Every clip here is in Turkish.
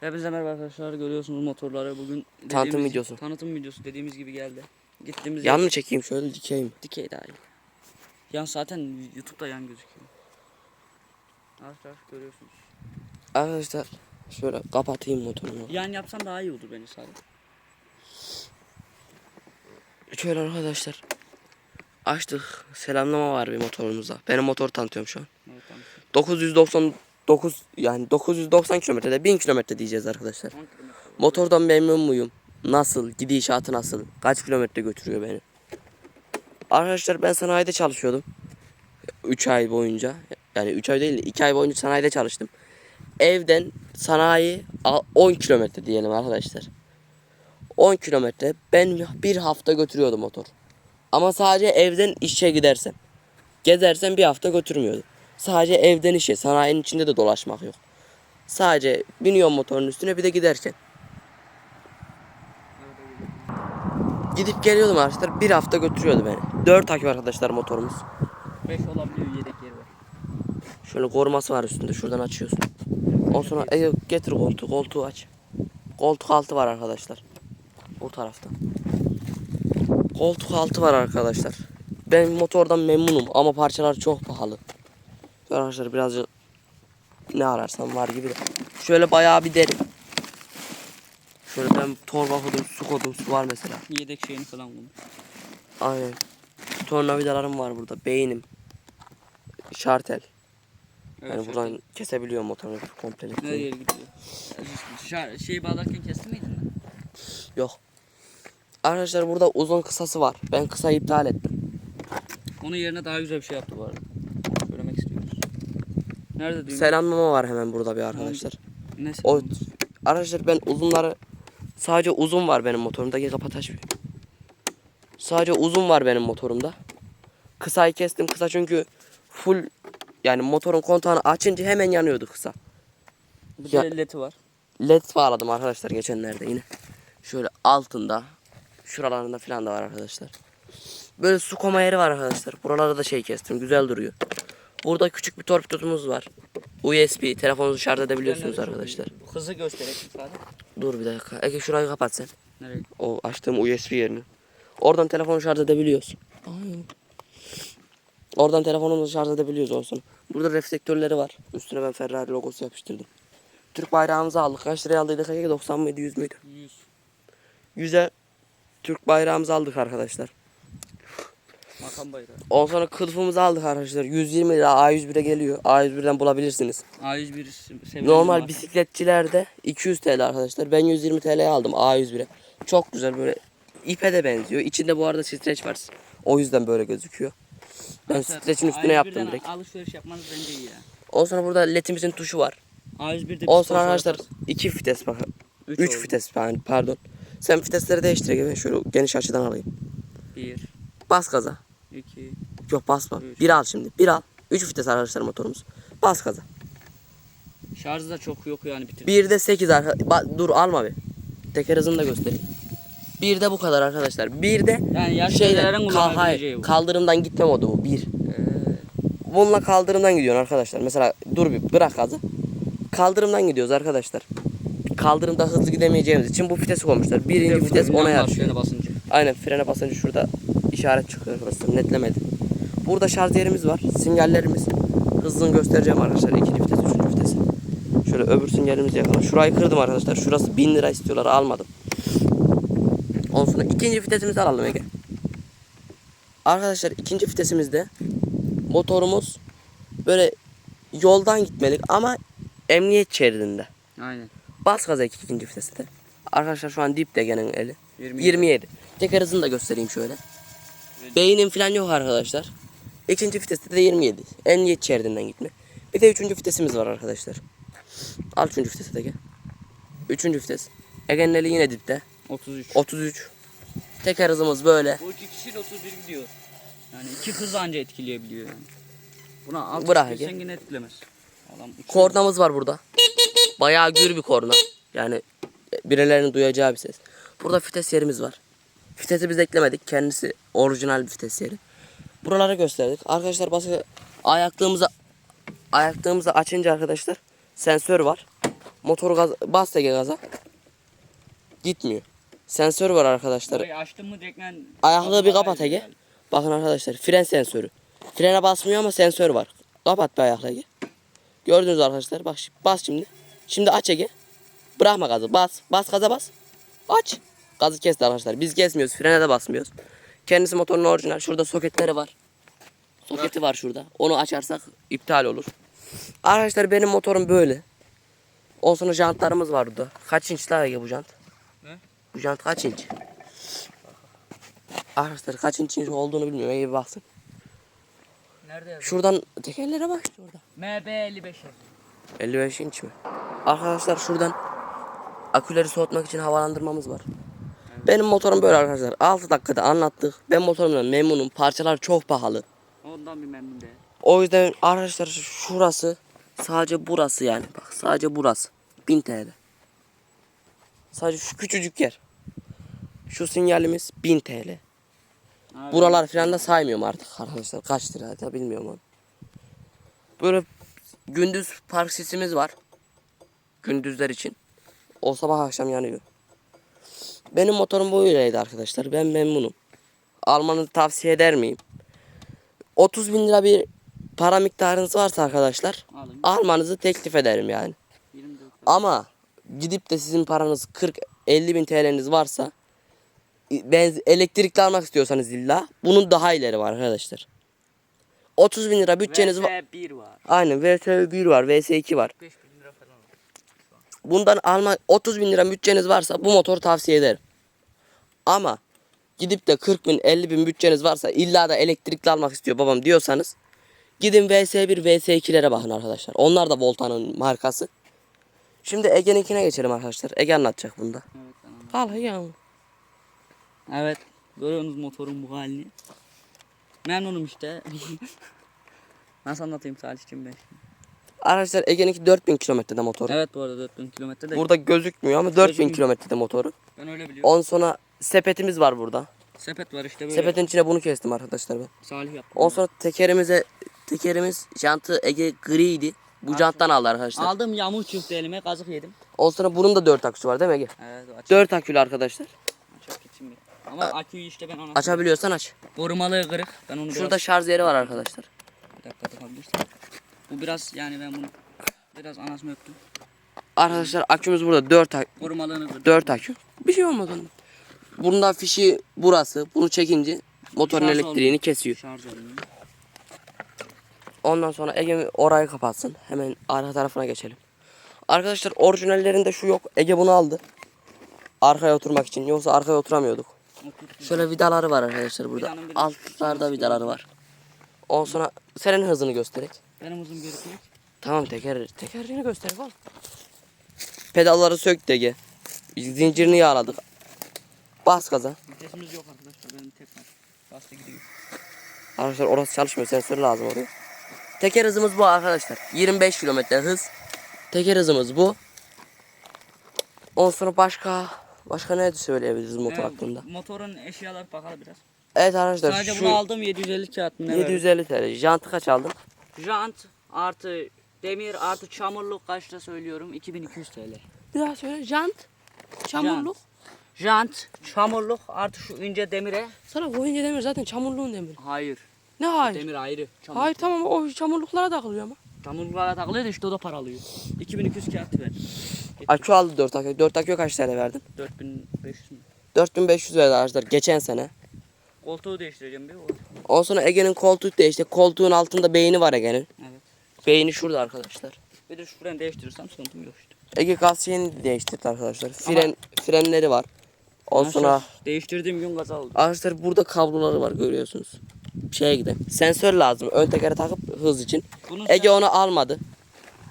Hepinize merhaba arkadaşlar. Görüyorsunuz motorları bugün dediğimiz, tanıtım videosu. Tanıtım videosu dediğimiz gibi geldi. Gittiğimiz Yan mı çekeyim şöyle dikeyim? Dikey daha iyi. Yan zaten YouTube'da yan gözüküyor. Arkadaşlar görüyorsunuz. Arkadaşlar şöyle kapatayım motorunu. Yan yapsan daha iyi olur beni sadece. Şöyle arkadaşlar açtık. Selamlama var bir motorumuzda. Benim motor tanıtıyorum şu an. Evet, 990 9 yani 990 kilometrede 1000 kilometre diyeceğiz arkadaşlar. Motordan memnun muyum? Nasıl? Gidişatı nasıl? Kaç kilometre götürüyor beni? Arkadaşlar ben sanayide çalışıyordum. 3 ay boyunca. Yani 3 ay değil 2 ay boyunca sanayide çalıştım. Evden sanayi 10 kilometre diyelim arkadaşlar. 10 kilometre ben bir hafta götürüyordu motor. Ama sadece evden işe gidersem. Gezersem bir hafta götürmüyordu. Sadece evden işe, sanayinin içinde de dolaşmak yok. Sadece biniyorum motorun üstüne bir de giderken. Gidip geliyordum arkadaşlar. Bir hafta götürüyordu beni. 4 akü arkadaşlar motorumuz. 5 olabiliyor yedek yeri var. Şöyle koruması var üstünde. Şuradan açıyorsun. Ondan sonra e, getir koltuğu. Koltuğu aç. Koltuk altı var arkadaşlar. Bu tarafta. Koltuk altı var arkadaşlar. Ben motordan memnunum ama parçalar çok pahalı. Arkadaşlar birazcık ne ararsam var gibi de. Şöyle bayağı bir derin. Şöyle ben torba kodum, su kodum, su var mesela. Yedek şeyini falan koymuş. Aynen. Tornavidalarım var burada. Beynim. Şartel. Evet, Yani buradan kesebiliyorum motoru komple. Nereye gidiyor? Şeyi bağlarken kesti miydin lan? Yok. Arkadaşlar burada uzun kısası var. Ben kısa iptal ettim. Onun yerine daha güzel bir şey yaptı bu arada. Nerede düğme? Selamlama var hemen burada bir arkadaşlar. Ne O arkadaşlar ben uzunları sadece uzun var benim motorumda. Gel kapat aç. Sadece uzun var benim motorumda. Kısayı kestim. Kısa çünkü full yani motorun kontağını açınca hemen yanıyordu kısa. Bir Ya- leti var. led bağladım arkadaşlar geçenlerde yine. Şöyle altında, şuralarında falan da var arkadaşlar. Böyle su koma yeri var arkadaşlar. Buralarda da şey kestim. Güzel duruyor. Burada küçük bir torpidotumuz var. USB, telefonunuzu şarj edebiliyorsunuz arkadaşlar. Hızı göstererek ifade. Dur bir dakika. Ege şurayı kapat sen. Nereye? O açtığım USB yerini. Oradan telefonu şarj edebiliyoruz. Oradan telefonumuzu şarj edebiliyoruz olsun. Burada reflektörleri var. Üstüne ben Ferrari logosu yapıştırdım. Türk bayrağımızı aldık. Kaç liraya aldıydık? Ege 90 mıydı 100 müydü? 100. 100'e Türk bayrağımızı aldık arkadaşlar. Makam bayrağı. Ondan sonra kılıfımızı aldık arkadaşlar. 120 lira A101'e geliyor. A101'den bulabilirsiniz. A101 sevilen Normal var. bisikletçilerde 200 TL arkadaşlar. Ben 120 TL'ye aldım A101'e. Çok güzel böyle ipe de benziyor. İçinde bu arada streç var. O yüzden böyle gözüküyor. Ben streçin üstüne yaptım A101'den direkt. Alışveriş yapmanız bence iyi ya. Ondan sonra burada ledimizin tuşu var. A101'de Ondan sonra arkadaşlar iki vites bak. 3 3 vites pardon. Sen vitesleri değiştir. Ben şöyle geniş açıdan alayım. 1, Bas gaza. 2, Yok basma. Üç. Bir al şimdi. Bir al. 3 vites arkadaşlar motorumuz. Bas gaza. şarjı da çok yok yani bitir. Bir de 8 arkadaşlar. Dur alma bir. Teker hızını da göstereyim. Bir de bu kadar arkadaşlar. Bir de Yani şeyden kal, hayır, kaldırımdan gitme modu bu. Bir. Ee, Bununla kaldırımdan gidiyorsun arkadaşlar. Mesela dur bir bırak gazı. Kaldırımdan gidiyoruz arkadaşlar. Kaldırımda hızlı gidemeyeceğimiz için bu vitesi koymuşlar. Birinci bir vites ona yarışıyor. frene basınca. Aynen frene basınca şurada işaret çıkıyor arkadaşlar. Netlemedi. Burada şarj yerimiz var. Sinyallerimiz. Hızını göstereceğim arkadaşlar. İkinci vites, üçüncü vites. Şöyle öbür sinyalimizi yakalım. Şurayı kırdım arkadaşlar. Şurası 1000 lira istiyorlar. Almadım. Ondan sonra ikinci vitesimizi alalım Ege. Arkadaşlar ikinci vitesimizde motorumuz böyle yoldan gitmelik ama emniyet şeridinde. Aynen. Bas gaza iki- ikinci viteste. Arkadaşlar şu an dipte gene eli. 27. 27. Teker hızını da göstereyim şöyle. Beynim falan yok arkadaşlar. İkinci viteste de 27. Emniyet şeridinden gitme. Bir de üçüncü vitesimiz var arkadaşlar. Al üçüncü vitesi de gel. Üçüncü vites. Ege'nin eli yine dipte. 33. 33. Teker hızımız böyle. Bu iki kişiyle 31 gidiyor. Yani iki hız anca etkileyebiliyor yani. Buna alt Bırak Ege. yine etkilemez. Adam uçuyor. Kornamız var burada. Bayağı gür bir korna. Yani birilerinin duyacağı bir ses. Burada vites yerimiz var. Vitesi biz eklemedik. Kendisi orijinal bir vites yeri. Buraları gösterdik. Arkadaşlar basın ayaklığımızı ayaklığımızı açınca arkadaşlar sensör var. Motoru gaz, bas Ege gaza. Gitmiyor. Sensör var arkadaşlar. Açtın mı direkt ben... Ayaklığı bir kapat Ege. Bakın arkadaşlar fren sensörü. Frene basmıyor ama sensör var. Kapat bir ayakla Ege. Gördünüz arkadaşlar bak bas şimdi. Şimdi aç Ege. Bırakma gazı bas. Bas gaza bas. Aç. Gazı kesti arkadaşlar. Biz kesmiyoruz. Frene de basmıyoruz. Kendisi motorun orijinal. Şurada soketleri var. Soketi var şurada. Onu açarsak iptal olur. Arkadaşlar benim motorum böyle. Ondan sonra jantlarımız var burada. Kaç inç daha Ege bu jant? Ne? Bu jant kaç inç? Arkadaşlar kaç inç olduğunu bilmiyorum. Ege bir baksın. Nerede yazıyor? Şuradan tekerlere bak işte orada. MB55 55 inç mi? Arkadaşlar şuradan aküleri soğutmak için havalandırmamız var. Benim motorum böyle arkadaşlar. 6 dakikada anlattık. Ben motorumdan memnunum. Parçalar çok pahalı. Ondan bir memnun değil. O yüzden arkadaşlar şurası sadece burası yani. Bak sadece burası. 1000 TL. Sadece şu küçücük yer. Şu sinyalimiz 1000 TL. Abi, Buralar falan da saymıyorum artık arkadaşlar. Kaç lira da bilmiyorum onu. Böyle gündüz park sisimiz var. Gündüzler için. O sabah akşam yanıyor. Benim motorum böyleydi arkadaşlar. Ben memnunum. Almanızı tavsiye eder miyim? 30 bin lira bir para miktarınız varsa arkadaşlar Alın. almanızı teklif ederim yani. 24 Ama gidip de sizin paranız 40-50 bin TL'niz varsa ben elektrikli almak istiyorsanız illa bunun daha ileri var arkadaşlar. 30 bin lira bütçeniz var. VS1 var. Aynen VS1 var, VS2 var. 5 bin lira falan var. Bundan alma 30 bin lira bütçeniz varsa bu motoru tavsiye ederim. Ama gidip de 40 bin 50 bin bütçeniz varsa illa da elektrikli almak istiyor babam diyorsanız gidin VS1 VS2'lere bakın arkadaşlar. Onlar da Volta'nın markası. Şimdi Ege'ninkine geçelim arkadaşlar. Ege anlatacak bunda. Evet. Al ya. Evet. Görüyorsunuz motorun bu halini. Memnunum işte. Nasıl anlatayım Salih'cim ben şimdi? Arkadaşlar Ege'ninki 4000 kilometrede motoru. Evet bu arada 4000 kilometre de Burada gözükmüyor ama 4000 Gözükmüyor. kilometrede motoru. ben öyle biliyorum. Ondan sonra sepetimiz var burada. Sepet var işte böyle. Sepetin içine bunu kestim arkadaşlar ben. Salih yaptı. Ondan sonra tekerimize tekerimiz jantı Ege griydi. Bu janttan aldı arkadaşlar. Aldım yağmur çıktı elime kazık yedim. Ondan sonra bunun da 4 aküsü var değil mi Ege? Evet aç. 4 akülü arkadaşlar. Açıp gitsin bir. Ama aküyü işte ben anlattım. Açabiliyorsan aç. Korumalı kırık. Ben onu Şurada biraz... şarj yeri var arkadaşlar. Bir dakika takabilirsin. Bu biraz yani ben bunu biraz anasını öptüm. Arkadaşlar akümüz burada 4 akü. Korumalığını kırdım. 4 akü. Bir şey olmaz onun. Bundan fişi burası. Bunu çekince motorun Şarj elektriğini olmuyor. kesiyor. Şarj olmuyor. Ondan sonra Ege orayı kapatsın. Hemen arka tarafına geçelim. Arkadaşlar orijinallerinde şu yok. Ege bunu aldı. Arkaya oturmak için. Yoksa arkaya oturamıyorduk. Şöyle vidaları var arkadaşlar burada. Altlarda vidaları var. Ondan sonra senin hızını göstererek. Benim uzun görüşürüz. Tamam teker tekerini göster oğlum. Pedalları sök Ege. Zincirini yağladık. Bas gaza. Vitesimiz yok arkadaşlar. Benim tek var. Bastı gidiyor. Arkadaşlar orası çalışmıyor. Sensör lazım oraya. Teker hızımız bu arkadaşlar. 25 kilometre hız. Teker hızımız bu. Ondan sonra başka başka ne söyleyebiliriz motor Evet, hakkında? Motorun eşyaları bakalım biraz. Evet arkadaşlar Sadece şu bunu aldım 750 kağıt mı ne verdim? 750 TL. Jantı kaç aldın? Jant artı demir artı çamurluk kaçta söylüyorum 2200 TL. Bir daha söyle. Jant. Çamurluk. Jant, çamurluk artı şu ince demire. Sana koyunca demir zaten çamurluğun demir. Hayır. Ne hayır? Demir ayrı. Çamur. Hayır tamam o çamurluklara takılıyor ama. Çamurluklara takılıyor da işte o da para alıyor. 2200 kağıt ver. Akü aldı 4 akü. 4 akü kaç TL verdin? 4500 mü? 4500 verdi arkadaşlar geçen sene. Koltuğu değiştireceğim bir. O- sonra Ege'nin koltuğu değişti. Koltuğun altında beyni var Ege'nin. Evet. Beyni şurada arkadaşlar. Bir de şu freni değiştirirsem sıkıntım yok işte. Ege gaz şeyini değiştirdi arkadaşlar. Fren frenleri var. Ondan sonra değiştirdiğim gün gaza oldu. arkadaşlar burada kabloları var görüyorsunuz. Şeye gidelim. Sensör lazım. Ön tekere takıp hız için. Bunun Ege onu almadı.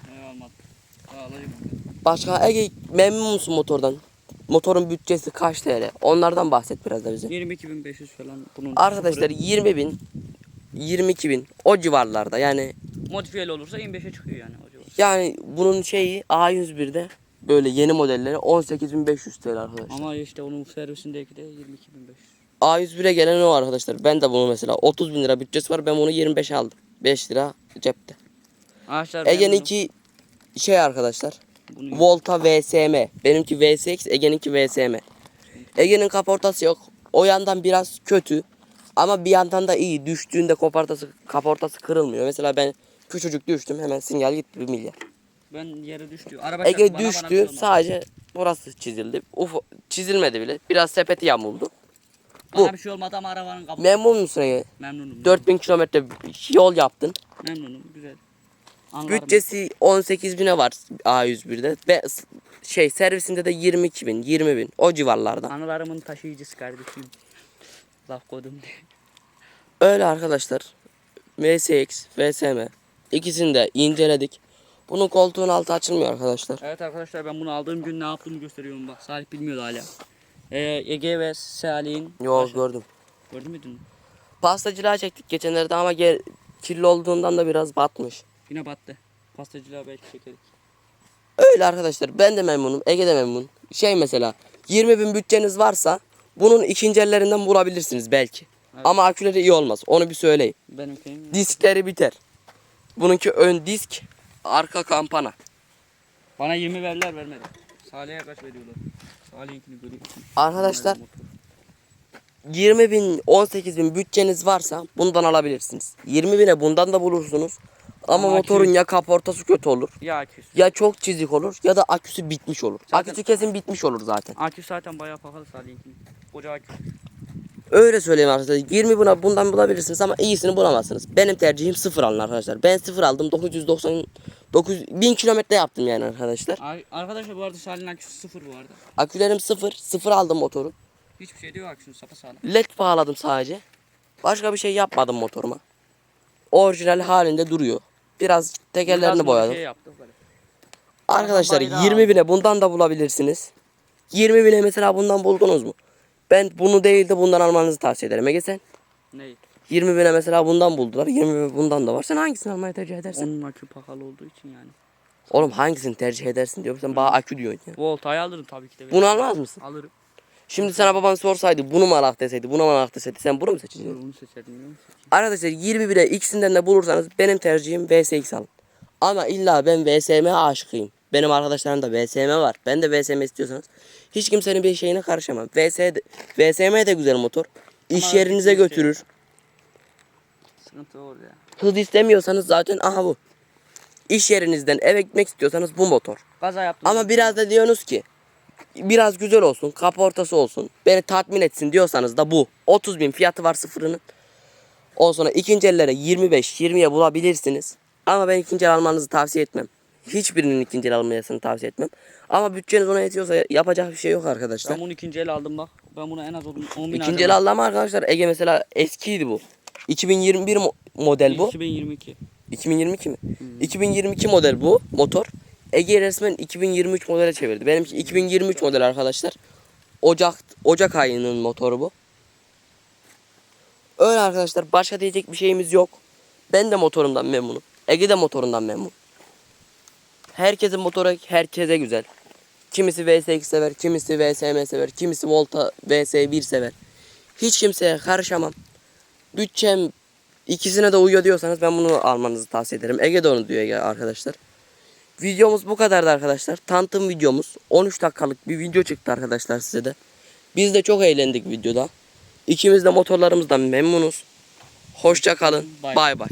sen... almadım. Daha alayım onu. Başka Ege memnun musun motordan? Motorun bütçesi kaç TL? Onlardan bahset biraz da bize. 22.500 falan bunun. Arkadaşlar 20 bin 22 bin o civarlarda yani modifiyeli olursa 25'e çıkıyor yani o civar. yani bunun şeyi A101'de böyle yeni modelleri 18.500 TL arkadaşlar. Ama işte onun servisindeki de 22.500. A101'e gelen o arkadaşlar. Ben de bunu mesela 30 bin lira bütçesi var. Ben bunu 25 aldım. 5 lira cepte. Ağaçlar Ege'nin iki şey arkadaşlar. Bunu Volta VSM. Benimki VSX, Ege'ninki VSM. Ege'nin kaportası yok. O yandan biraz kötü. Ama bir yandan da iyi. Düştüğünde kaportası, kaportası kırılmıyor. Mesela ben küçücük düştüm hemen sinyal gitti bir milyar. ben yere düştü. Araba Ege bana, bana düştü olmadı. sadece burası çizildi. Uf çizilmedi bile. Biraz sepeti yamuldu. Bana bu. bir şey olmadı ama arabanın kapı. Memnun musun Ege? Memnunum. 4000 kilometre yol yaptın. Memnunum. Güzel. Anlarım. Bütçesi 18 bine var A101'de. Ve şey servisinde de 22 bin, 20 bin o civarlarda. Anılarımın taşıyıcısı kardeşim. Laf kodum diye. Öyle arkadaşlar. VSX, VSM ikisini de inceledik. Bunun koltuğun altı açılmıyor arkadaşlar. Evet arkadaşlar ben bunu aldığım gün ne yaptığımı gösteriyorum bak. Salih bilmiyordu hala. Ee, Ege ve Salih'in. Yo Başa- gördüm. Gördün müydün? Pastacılığa çektik geçenlerde ama gel, kirli olduğundan da biraz batmış. Yine battı. Pastacılığa belki çekerik. Öyle arkadaşlar ben de memnunum. Ege de memnun. Şey mesela 20 bin bütçeniz varsa bunun ikinci ellerinden bulabilirsiniz belki. Evet. Ama aküleri iyi olmaz. Onu bir söyleyeyim. Benimkinin. Diskleri biter. Bununki ön disk, arka kampana. Bana 20 verdiler vermedi. Salih'e kaç veriyorlar? Salih'inkini görüyorsun. Arkadaşlar 20 bin, 18 bin bütçeniz varsa bundan alabilirsiniz. 20 bine bundan da bulursunuz. Ama Ama motorun akü- ya kaportası kötü olur. Ya akü. Ya çok çizik olur ya da aküsü bitmiş olur. Zaten- Aküsü kesin bitmiş olur zaten. Akü zaten bayağı pahalı Salih'inkini. Koca akü. Öyle söyleyeyim arkadaşlar. 20 buna bundan bulabilirsiniz ama iyisini bulamazsınız. Benim tercihim sıfır alın arkadaşlar. Ben sıfır aldım. 999 1000 kilometre yaptım yani arkadaşlar. Ar- Arkadaşlar bu arada Salih'in aküsü sıfır bu arada. Akülerim sıfır. Sıfır aldım motoru. Hiçbir şey diyor aküsünün sapasağlam. LED bağladım sadece. Başka bir şey yapmadım motoruma. Orijinal halinde duruyor. Biraz tekerlerini boyadım. Şey. Arkadaşlar bayrağı 20 bine bundan da bulabilirsiniz. 20 bine mesela bundan buldunuz mu? Ben bunu değil de bundan almanızı tavsiye ederim. Ege sen? Ney? 20 bine mesela bundan buldular. 20 bine bundan da var. Sen hangisini almayı tercih edersin? Onun akü pahalı olduğu için yani. Oğlum hangisini tercih edersin diyor. Sen bana akü diyorsun ya. Volta'yı alırım tabii ki de. Bunu almaz mısın? Alırım. Şimdi sana baban sorsaydı bunu mu alak deseydi, bunu mu alak deseydi sen bunu mu seçeceksin? Onu seçerdim biliyor musun? Arkadaşlar 20 bine ikisinden de bulursanız benim tercihim VSX alın. Ama illa ben VSM aşıkıyım. Benim arkadaşlarım da VSM var. Ben de VSM istiyorsanız hiç kimsenin bir şeyine karışamam. VS de, VSM de güzel motor. İş Ama yerinize şey- götürür. Sıkıntı orada ya. Hız istemiyorsanız zaten aha bu. İş yerinizden eve gitmek istiyorsanız bu motor. Gaza yaptım. Ama biraz da diyorsunuz ki biraz güzel olsun, kaportası olsun, beni tatmin etsin diyorsanız da bu. 30 bin fiyatı var sıfırının. Ondan sonra ikinci ellere 25-20'ye bulabilirsiniz. Ama ben ikinci el almanızı tavsiye etmem. Hiçbirinin ikinci el almayasını tavsiye etmem. Ama bütçeniz ona yetiyorsa yapacak bir şey yok arkadaşlar. Ben bunu ikinci el aldım bak. Ben bunu en az 10 bin İkinci el aldı ama arkadaşlar Ege mesela eskiydi bu. 2021 mo- model bu. 2022. 2022 mi? 2022 model bu motor. Ege resmen 2023 modele çevirdi. Benimki 2023 model arkadaşlar. Ocak Ocak ayının motoru bu. Öyle arkadaşlar başka diyecek bir şeyimiz yok. Ben de motorumdan memnunum. Ege de motorundan memnun. Herkesin motoru herkese güzel. Kimisi VSX sever, kimisi VSM sever, kimisi Volta VS1 sever. Hiç kimseye karışamam. Bütçem İkisine de uyuyor diyorsanız ben bunu almanızı tavsiye ederim. Ege de onu diyor arkadaşlar. Videomuz bu kadardı arkadaşlar. Tanıtım videomuz. 13 dakikalık bir video çıktı arkadaşlar size de. Biz de çok eğlendik videoda. İkimiz de motorlarımızdan memnunuz. Hoşça kalın. Bay Bay bay.